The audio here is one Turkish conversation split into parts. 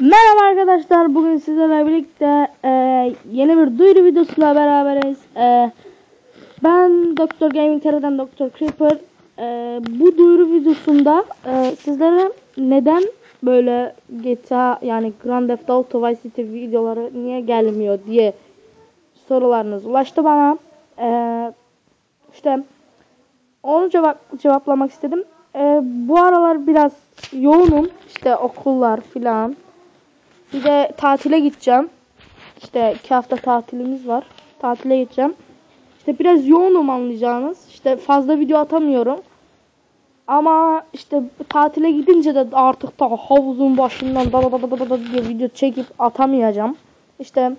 Merhaba arkadaşlar. Bugün sizlerle birlikte e, yeni bir duyuru videosuyla beraberiz. E, ben Doktor Gaming TR'den Doktor Creeper. E, bu duyuru videosunda e, sizlere neden böyle GTA yani Grand Theft Auto Vice City videoları niye gelmiyor diye sorularınız ulaştı bana. E, işte onu cevap cevaplamak istedim. E, bu aralar biraz yoğunum. İşte okullar filan. Bir de tatile gideceğim. İşte iki hafta tatilimiz var. Tatile gideceğim. İşte biraz yoğunum anlayacağınız. İşte fazla video atamıyorum. Ama işte tatile gidince de artık da havuzun başından da da da da da diye video çekip atamayacağım. İşte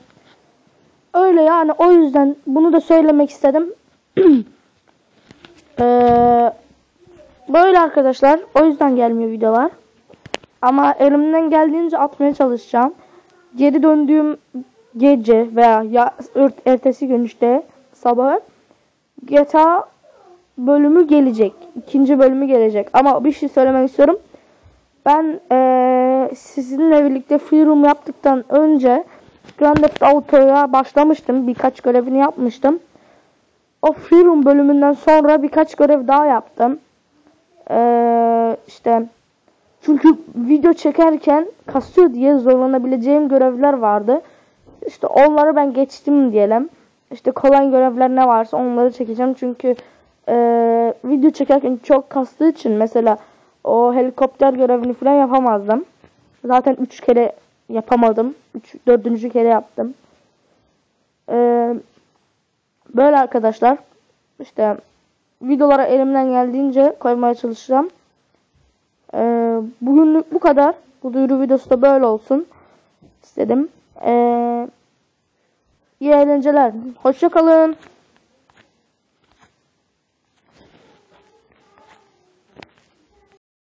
öyle yani o yüzden bunu da söylemek istedim. Ee, böyle arkadaşlar. O yüzden gelmiyor videolar. Ama elimden geldiğince atmaya çalışacağım. Geri döndüğüm gece veya ya ertesi gün işte sabah GTA bölümü gelecek. ikinci bölümü gelecek. Ama bir şey söylemek istiyorum. Ben ee, sizinle birlikte free room yaptıktan önce Grand Theft Auto'ya başlamıştım. Birkaç görevini yapmıştım. O free room bölümünden sonra birkaç görev daha yaptım. Ee, işte çünkü video çekerken kasıyor diye zorlanabileceğim görevler vardı. İşte onları ben geçtim diyelim. İşte kolay görevler ne varsa onları çekeceğim. Çünkü e, video çekerken çok kastığı için mesela o helikopter görevini falan yapamazdım. Zaten 3 kere yapamadım. 3 4. kere yaptım. E, böyle arkadaşlar. İşte videolara elimden geldiğince koymaya çalışacağım. Ee, bugünlük bu kadar. Bu duyuru videosu da böyle olsun. istedim. Ee, iyi eğlenceler. Hoşçakalın.